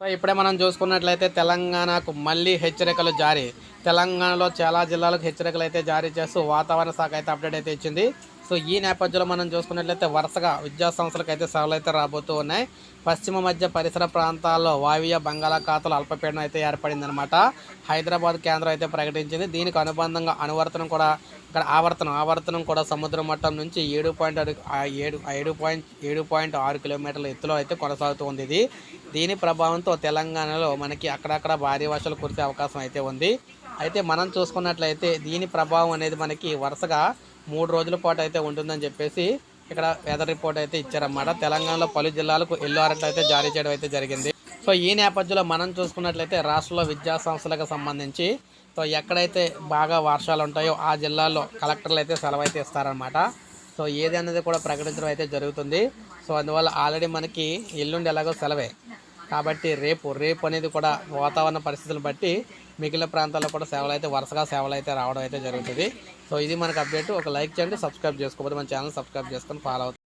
So ఇప్పుడే మనం చూసుకున్నట్లయితే తెలంగాణకు మళ్ళీ హెచ్చరికలు జారీ. తెలంగాణలో చాలా జిల్లాలకు హెచ్చరికలు అయితే జారీ చేస్తూ వాతావరణ శాఖ అయితే అప్డేట్ అయితే ఇచ్చింది. సో ఈ నేపథ్యంలో మనం చూసుకున్నట్లయితే వరుసగా విద్యా సంస్థలకు అయితే సెలవులు అయితే రాబోతూ ఉన్నాయి. పశ్చిమ మధ్య పరిసర ప్రాంతాల్లో వాయువ్య బంగాళాఖాతంలో అల్పపీడనం అయితే ఏర్పడిందనమాట హైదరాబాద్ కేంద్రం అయితే ప్రకటించింది. దీనికి అనుబంధంగా అనువర్తనం కూడా ఇక్కడ ఆవర్తనం ఆవర్తనం కూడా సముద్ర మట్టం నుంచి ఏడు పాయింట్ ఏడు ఏడు పాయింట్ ఏడు పాయింట్ ఆరు కిలోమీటర్ల ఎత్తులో అయితే కొనసాగుతూ ఉంది ఇది. దీని ప్రభావంతో తెలంగాణలో మనకి అక్కడక్కడ భారీ వర్షాలు కురిసే అవకాశం అయితే ఉంది. అయితే మనం చూసుకున్నట్లయితే దీని ప్రభావం అనేది మనకి వరుసగా మూడు రోజుల పాటు అయితే ఉంటుందని చెప్పేసి ఇక్కడ వెదర్ రిపోర్ట్ అయితే ఇచ్చారన్నమాట. తెలంగాణలో పలు జిల్లాలకు ఎల్లో అలర్ట్ అయితే జారీ చేయడం అయితే జరిగింది. సో ఈ నేపథ్యంలో మనం చూసుకున్నట్లయితే రాష్ట్రంలో విద్యా సంస్థలకు సంబంధించి సో ఎక్కడైతే బాగా వర్షాలు ఉంటాయో ఆ జిల్లాల్లో కలెక్టర్లు అయితే సెలవు అయితే ఇస్తారనమాట సో ఏది అనేది కూడా ప్రకటించడం అయితే జరుగుతుంది. సో అందువల్ల ఆల్రెడీ మనకి ఎల్లుండి ఎలాగో సెలవే. కాబట్టి రేపు రేపు అనేది కూడా వాతావరణ పరిస్థితులు బట్టి మిగిలిన ప్రాంతాల్లో కూడా సేవలు అయితే వరుసగా సేవలు అయితే రావడం అయితే జరుగుతుంది. సో ఇది మనకు అప్డేట్. ఒక లైక్ చేయండి సబ్స్క్రైబ్ చేసుకోకపోతే మన ఛానల్ సబ్స్క్రైబ్ చేసుకొని ఫాలో అవుతుంది